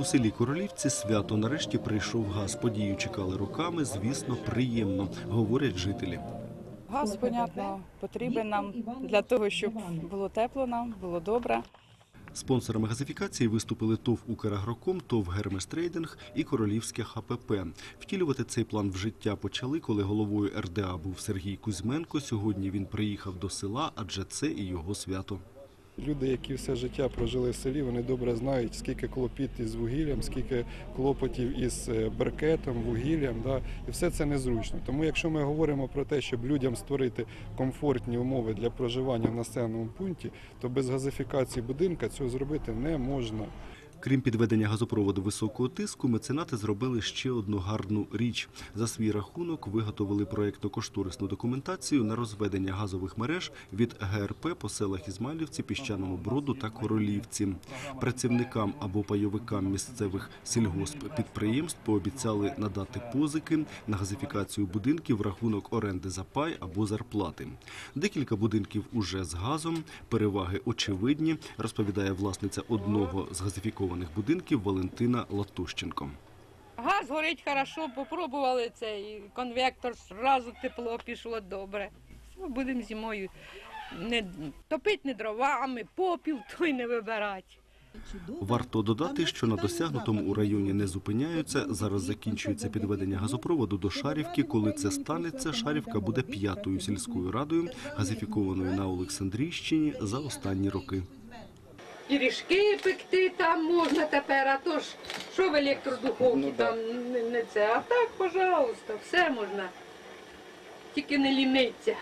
У селі Королівці свято нарешті прийшов газ. Подію чекали роками. Звісно, приємно, говорять жителі. Газ, понятно, потрібен нам для того, щоб було тепло нам, було добре. Спонсорами газифікації виступили ТОВ «Украгроком», ТОВ «Гермес Трейдинг» і Королівське ХПП. Втілювати цей план в життя почали, коли головою РДА був Сергій Кузьменко. Сьогодні він приїхав до села, адже це і його свято. Люди, які все життя прожили в селі, вони добре знають, скільки клопіт із вугіллям, скільки клопотів із беркетом, вугіллям. Да? І все це незручно. Тому якщо ми говоримо про те, щоб людям створити комфортні умови для проживання в населеному пункті, то без газифікації будинка цього зробити не можна. Крім підведення газопроводу високого тиску, меценати зробили ще одну гарну річ. За свій рахунок виготовили проєктно-кошторисну документацію на розведення газових мереж від ГРП по селах Ізмайлівці, Піщаному Броду та Королівці. Працівникам або пайовикам місцевих сільгосп-підприємств пообіцяли надати позики на газифікацію будинків в рахунок оренди за пай або зарплати. Декілька будинків уже з газом. Переваги очевидні, розповідає власниця одного з газифікованих будинків Валентина Латущенко. Газ горить хорошо, попробували цей конвектор, зразу тепло пішло добре. Ну, Будемо зимою не топити не дровами, попіл той не вибирати. Варто додати, що на досягнутому у районі не зупиняються. Зараз закінчується підведення газопроводу до Шарівки. Коли це станеться, Шарівка буде п'ятою сільською радою, газифікованою на Олександрійщині за останні роки. Пиріжки пекти там можна тепер, а то ж що в електродуховці там не, не це. А так, пожалуйста, все можна. Тільки не ліниться.